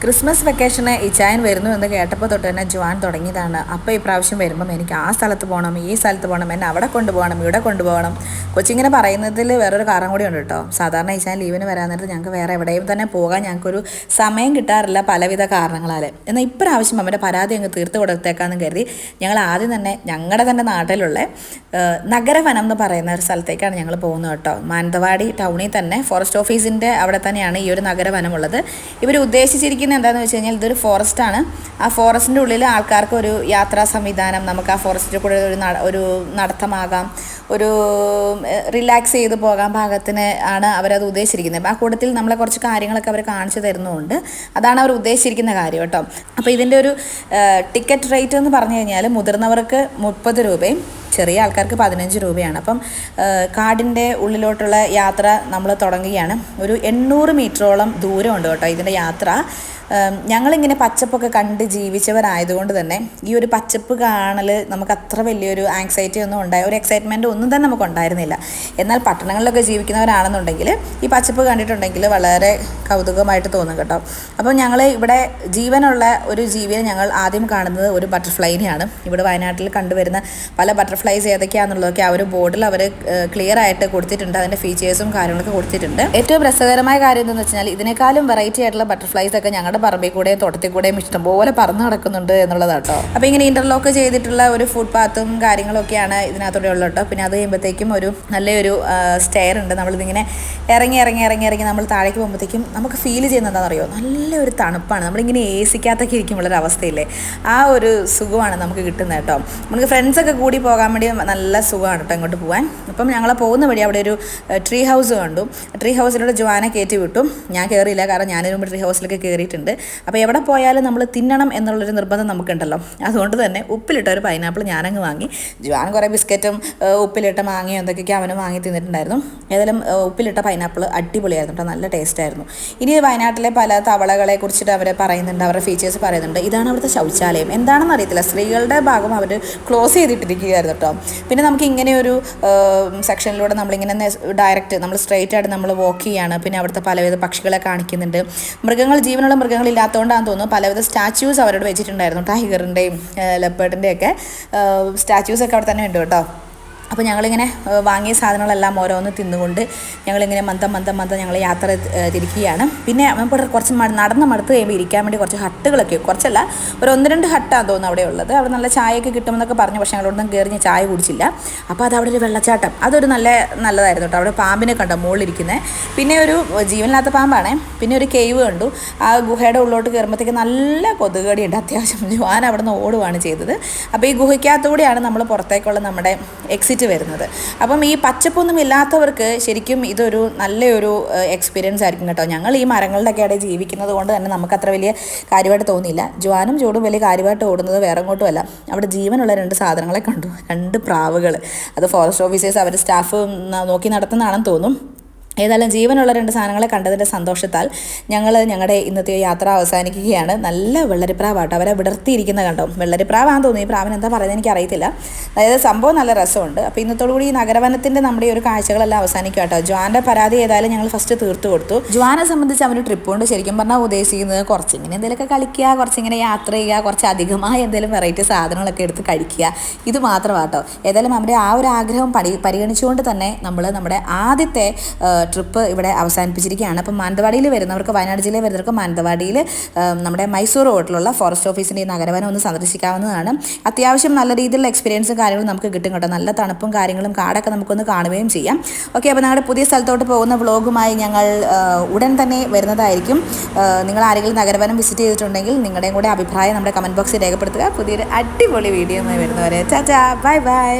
Christmas വെക്കേഷന് ഇച്ചായൻ വരുന്നു എന്ന് കേട്ടപ്പോൾ തൊട്ട് തന്നെ ജുവാൻ തുടങ്ങിയതാണ്. അപ്പോൾ ഈ പ്രാവശ്യം വരുമ്പം എനിക്ക് ആ സ്ഥലത്ത് പോകണം ഈ സ്ഥലത്ത് പോകണം എന്നെ അവിടെ കൊണ്ടുപോകണം ഇവിടെ കൊണ്ടുപോകണം കൊച്ചിങ്ങനെ പറയുന്നതിൽ വേറൊരു കാരണം കൂടി ഉണ്ട് കേട്ടോ. സാധാരണ ഈശാൻ ലീവിന് വരാൻ നേരത്ത് ഞങ്ങൾക്ക് വേറെ എവിടെയും തന്നെ പോകാൻ ഞങ്ങൾക്കൊരു സമയം കിട്ടാറില്ല പലവിധ കാരണങ്ങളാൽ എന്നാൽ ഇപ്രാവശ്യം അവന്റെ പരാതി അങ്ങ് തീർത്ത് കൊടുത്തേക്കാന്ന് കരുതി ഞങ്ങൾ ആദ്യം തന്നെ ഞങ്ങളുടെ തന്നെ നാട്ടിലുള്ള നഗരവനം എന്ന് പറയുന്ന ഒരു സ്ഥലത്തേക്കാണ് ഞങ്ങൾ പോകുന്നത് കേട്ടോ. മാനന്തവാടി ടൗണിൽ തന്നെ ഫോറസ്റ്റ് ഓഫീസിന്റെ അവിടെ തന്നെയാണ് ഈ ഒരു നഗരവനം ഉള്ളത്. ഇവർ ഉദ്ദേശിച്ചിരിക്കുന്നത് എന്താണെന്ന് വെച്ച് കഴിഞ്ഞാൽ ഇതൊരു ഫോറസ്റ്റാണ് ആ ഫോറസ്റ്റിന്റെ ഉള്ളിൽ ആൾക്കാർക്ക് ഒരു യാത്രാ സംവിധാനം നമുക്ക് ആ ഫോറസ്റ്റിൽ കൂടെ ഒരു ഒരു നടത്തമാകാം. ഒരു റിലാക്സ് ചെയ്ത് പോകാൻ പാകത്തിന് ആണ് അവരത് ഉദ്ദേശിച്ചിരിക്കുന്നത്. ആ കൂട്ടത്തിൽ നമ്മളെ കുറച്ച് കാര്യങ്ങളൊക്കെ അവർ കാണിച്ചു തരുന്നുമുണ്ട് അതാണ് അവർ ഉദ്ദേശിച്ചിരിക്കുന്ന കാര്യം കേട്ടോ. അപ്പോൾ ഇതിന്റെ ഒരു ടിക്കറ്റ് റേറ്റ് എന്ന് പറഞ്ഞു കഴിഞ്ഞാൽ മുതിർന്നവർക്ക് മുപ്പത് രൂപയും ചെറിയ ആൾക്കാർക്ക് പതിനഞ്ച് രൂപയാണ്. അപ്പം കാടിന്റെ ഉള്ളിലോട്ടുള്ള യാത്ര നമ്മൾ തുടങ്ങുകയാണ്. ഒരു എണ്ണൂറ് മീറ്ററോളം ദൂരമുണ്ട് കേട്ടോ ഇതിന്റെ യാത്ര. ഞങ്ങളിങ്ങനെ പച്ചപ്പൊക്കെ കണ്ട് ജീവിച്ചവരായതുകൊണ്ട് തന്നെ ഈ ഒരു പച്ചപ്പ് കാണൽ നമുക്ക് അത്ര വലിയൊരു ആങ്സൈറ്റി ഒന്നും ഉണ്ടായ ഒരു എക്സൈറ്റ്മെന്റ് ഒന്നും തന്നെ നമുക്ക് ഉണ്ടായിരുന്നില്ല. എന്നാൽ പട്ടണങ്ങളിലൊക്കെ ജീവിക്കുന്നവരാണെന്നുണ്ടെങ്കിൽ ഈ പച്ചപ്പ് കണ്ടിട്ടുണ്ടെങ്കിൽ വളരെ കൗതുകമായിട്ട് തോന്നും കേട്ടോ. അപ്പോൾ ഞങ്ങൾ ഇവിടെ ജീവനുള്ള ഒരു ജീവിയെ ഞങ്ങൾ ആദ്യം കാണുന്നത് ഒരു ബട്ടർഫ്ലൈനെയാണ് ഇവിടെ വയനാട്ടിൽ കണ്ടുവരുന്ന പല ബട്ടർഫ്ലൈസ് ഏതൊക്കെയാണെന്നുള്ളതൊക്കെ ആ ഒരു ബോർഡിൽ അവർ ക്ലിയർ ആയിട്ട് കൊടുത്തിട്ടുണ്ട്. അതിന്റെ ഫീച്ചേഴ്സും കാര്യങ്ങളൊക്കെ കൊടുത്തിട്ടുണ്ട്. ഏറ്റവും രസകരമായ കാര്യം എന്താണെന്ന് വെച്ചാൽ ഇതിനേക്കാളും വെറൈറ്റി ആയിട്ടുള്ള ബട്ടർഫ്ലൈസ് ഒക്കെ ഞങ്ങളുടെ പറമ്പിൽ കൂടെയും തോട്ടത്തിൽ കൂടെയും ഇഷ്ടംപോലെ പറന്ന് നടക്കുന്നുണ്ട് എന്നുള്ളതാണ് കേട്ടോ അപ്പോൾ ഇങ്ങനെ ഇന്റർലോക്ക് ചെയ്തിട്ടുള്ള ഒരു ഫുഡ് പാത്തും കാര്യങ്ങളൊക്കെയാണ് ഇതിനകത്തൂടെ ഉള്ളത് കേട്ടോ. പിന്നെ അത് കഴിയുമ്പോഴത്തേക്കും ഒരു നല്ലൊരു സ്റ്റെയർ ഉണ്ട്. നമ്മളിതിങ്ങനെ ഇറങ്ങി ഇറങ്ങി ഇറങ്ങി ഇറങ്ങി നമ്മൾ താഴേക്ക് പോകുമ്പോഴത്തേക്കും നമുക്ക് ഫീൽ ചെയ്യുന്നത് എന്താണെന്നറിയോ? നല്ലൊരു തണുപ്പാണ്. നമ്മളിങ്ങനെ എ സിക്കകത്തൊക്കെ ഇരിക്കുമ്പോഴൊരു അവസ്ഥയില്ലേ? ആ ഒരു സുഖമാണ് നമുക്ക് കിട്ടുന്നത് കേട്ടോ. നമുക്ക് ഫ്രണ്ട്സൊക്കെ കൂടി പോകാൻ വേണ്ടി നല്ല സുഖമാണ് കേട്ടോ ഇങ്ങോട്ട് പോകാൻ അപ്പം ഞങ്ങൾ പോകുന്ന വഴി അവിടെ ഒരു ട്രീ ഹൗസ് കണ്ടു. ട്രീ ഹൗസിലൂടെ ജുവാനെ കയറ്റി വിട്ടു. ഞാൻ കയറിയില്ല കാരണം ഞാനൊരു ട്രീ ഹൗസിലൊക്കെ കയറിയിട്ടുണ്ട് അപ്പോൾ എവിടെ പോയാലും നമ്മൾ തിന്നണം എന്നുള്ളൊരു നിർബന്ധം നമുക്കുണ്ടല്ലോ. അതുകൊണ്ട് തന്നെ ഉപ്പിലിട്ട ഒരു പൈനാപ്പിൾ ഞാനങ്ങ് വാങ്ങി. ജുവാൻ കുറേ ബിസ്ക്കറ്റും ഉപ്പിലിട്ട മാങ്ങയും എന്തൊക്കെയൊക്കെ അവന് വാങ്ങി തിന്നിട്ടുണ്ടായിരുന്നു. ഏതായാലും ഉപ്പിലിട്ട പൈനാപ്പിൾ അടിപൊളിയായിരുന്നു കേട്ടോ നല്ല ടേസ്റ്റ് ആയിരുന്നു. ഇനി വയനാട്ടിലെ പല തവളകളെ കുറിച്ചിട്ട് അവർ പറയുന്നുണ്ട് അവരുടെ ഫീച്ചേഴ്സ് പറയുന്നുണ്ട്. ഇതാണ് അവിടുത്തെ ശൗചാലയം. എന്താണെന്ന് അറിയത്തില്ല. സ്ത്രീകളുടെ ഭാഗം അവർ ക്ലോസ് ചെയ്തിട്ടിരിക്കുകയായിരുന്നു കേട്ടോ പിന്നെ നമുക്ക് ഇങ്ങനെ ഒരു സെക്ഷനിലൂടെ നമ്മളിങ്ങനെ ഡയറക്റ്റ് നമ്മൾ സ്ട്രെയിറ്റ് ആയിട്ട് നമ്മൾ വാക്ക് ചെയ്യാണ്. പിന്നെ അവിടുത്തെ പലവിധ പക്ഷികളെ കാണിക്കുന്നുണ്ട്. മൃഗങ്ങൾ ജീവനുള്ള മൃഗങ്ങളില്ലാത്തതുകൊണ്ടാണെന്ന് തോന്നുന്നു. പലവിധ സ്റ്റാച്യൂസ് അവരോട് വെച്ചിട്ടുണ്ടായിരുന്നു. ടൈഗറിന്റെയും ലെപ്പേർഡിന്റെയൊക്കെ സ്റ്റാച്യൂസൊക്കെ അവിടെ തന്നെ ഉണ്ട് കേട്ടോ. അപ്പോൾ ഞങ്ങളിങ്ങനെ വാങ്ങിയ സാധനങ്ങളെല്ലാം ഓരോന്ന് തിന്നുകൊണ്ട് ഞങ്ങളിങ്ങനെ മന്ദം മന്ദം മന്ദം ഞങ്ങൾ യാത്ര തിരിക്കുകയാണ്. പിന്നെ ഇപ്പോൾ കുറച്ച് നടന്ന് മടുത്ത് കഴിയുമ്പോൾ ഇരിക്കാൻ വേണ്ടി കുറച്ച് ഹട്ടുകളൊക്കെ കുറച്ചല്ല ഒരു ഒന്ന് രണ്ട് ഹട്ടാണ് തോന്നുന്നു അവിടെ ഉള്ളത്. അവിടെ നല്ല ചായയൊക്കെ കിട്ടുമെന്നൊക്കെ പറഞ്ഞു പക്ഷേ ഞങ്ങളോടൊന്നും കയറിഞ്ഞ് ചായ കുടിച്ചില്ല. അപ്പോൾ അത് അവിടെ ഒരു വെള്ളച്ചാട്ടം. അതൊരു നല്ല നല്ലതായിരുന്നു കേട്ടോ. അവിടെ പാമ്പിനെ കണ്ടോ മുകളിലിരിക്കുന്നത് പിന്നെ ഒരു ജീവനില്ലാത്ത പാമ്പാണേ. പിന്നെ ഒരു കേവ് കണ്ടു. ആ ഗുഹയുടെ ഉള്ളോട്ട് കയറുമ്പോഴത്തേക്ക് നല്ല കൊതുകടിയുണ്ട്. അത്യാവശ്യം ഞാൻ അവിടെ നിന്ന് ഓടുകയാണ് ചെയ്തത്. അപ്പോൾ ഈ ഗുഹയ്ക്കകത്തൂടെയാണ് നമ്മൾ പുറത്തേക്കുള്ള നമ്മുടെ എക്സിറ്റ് വരുന്നത്. അപ്പം ഈ പച്ചപ്പൊന്നും ഇല്ലാത്തവർക്ക് ശരിക്കും ഇതൊരു നല്ലൊരു എക്സ്പീരിയൻസ് ആയിരിക്കും കേട്ടോ. ഞങ്ങൾ ഈ മരങ്ങളുടെ ഒക്കെ ഇടയിൽ ജീവിക്കുന്നത് കൊണ്ട് തന്നെ നമുക്ക് അത്ര വലിയ കാര്യമായിട്ട് തോന്നിയില്ല. ജ്വാനും ചൂടും വലിയ കാര്യമായിട്ട് ഓടുന്നത് വേറെ അങ്ങോട്ടുമല്ല അവിടെ ജീവനുള്ള രണ്ട് സാധനങ്ങളെ കണ്ടു. രണ്ട് പ്രാവുകൾ അത് ഫോറസ്റ്റ് ഓഫീസേഴ്സ് അവർ സ്റ്റാഫ് നോക്കി നടത്തുന്നതാണെന്ന് തോന്നും. ഏതായാലും ജീവനുള്ള രണ്ട് സാധനങ്ങളെ കണ്ടതിന്റെ സന്തോഷത്താൽ ഞങ്ങൾ ഞങ്ങളുടെ ഇന്നത്തെ യാത്ര അവസാനിക്കുകയാണ്. നല്ല വെള്ളരിപ്രാവാട്ടോ. അവരെ വിടർത്തിയിരിക്കുന്ന കണ്ടോ? വെള്ളരിപ്രാവാന്ന് തോന്നുന്നു. ഈ പ്രാവിന് എന്താ പറയുന്നത് എനിക്ക് അറിയത്തില്ല അതായത് സംഭവം നല്ല രസമുണ്ട്. അപ്പോൾ ഇന്നത്തോടുകൂടി ഈ നഗരവനത്തിന്റെ നമ്മുടെ ഒരു കാഴ്ചകളെല്ലാം അവസാനിക്കും കേട്ടോ. ജുവാന്റെ പരാതി ഏതായാലും ഞങ്ങൾ ഫസ്റ്റ് തീർത്തു കൊടുത്തു. ജുവാനെ സംബന്ധിച്ച് അവന് ട്രിപ്പ് കൊണ്ട് ശരിക്കും പറഞ്ഞാൽ ഉദ്ദേശിക്കുന്നത് കുറച്ചിങ്ങനെ എന്തെങ്കിലുമൊക്കെ കളിക്കുക കുറച്ചിങ്ങനെ യാത്ര ചെയ്യുക കുറച്ച് അധികമായ എന്തെങ്കിലും വെറൈറ്റി സാധനങ്ങളൊക്കെ എടുത്ത് കഴിക്കുക. ഇത് മാത്രമാട്ടോ. ഏതായാലും അവന്റെ ആ ഒരു ആഗ്രഹം പരി പരിഗണിച്ചുകൊണ്ട് തന്നെ നമ്മൾ നമ്മുടെ ആദ്യത്തെ ട്രിപ്പ് ഇവിടെ അവസാനിപ്പിച്ചിരിക്കുകയാണ്. അപ്പം മാനന്തവാടിയിൽ വരുന്നവർക്ക് വയനാട് ജില്ലയിൽ വരുന്നവർക്ക് മാനന്തവാടിയിൽ നമ്മുടെ മൈസൂർ റോഡിലുള്ള ഫോറസ്റ്റ് ഓഫീസിന്റെ ഈ നഗരവനം ഒന്ന് സന്ദർശിക്കാവുന്നതാണ്. അത്യാവശ്യം നല്ല രീതിയിലുള്ള എക്സ്പീരിയൻസും കാര്യങ്ങളും നമുക്ക് കിട്ടും കേട്ടോ. നല്ല തണുപ്പും കാര്യങ്ങളും കാടൊക്കെ നമുക്കൊന്ന് കാണുകയും ചെയ്യാം. ഓക്കെ അപ്പോൾ ഞങ്ങളുടെ പുതിയ സ്ഥലത്തോട്ട് പോകുന്ന വ്ളോഗുമായി ഞങ്ങൾ ഉടൻ തന്നെ വരുന്നതായിരിക്കും. നിങ്ങൾ ആരെങ്കിലും നഗരവനം വിസിറ്റ് ചെയ്തിട്ടുണ്ടെങ്കിൽ നിങ്ങളുടെയും കൂടെ അഭിപ്രായം നമ്മുടെ കമന്റ് ബോക്സിൽ രേഖപ്പെടുത്തുക. പുതിയൊരു അടിപൊളി വീഡിയോ വരുന്നവരെ. ചാച്ചാ ബൈ ബൈ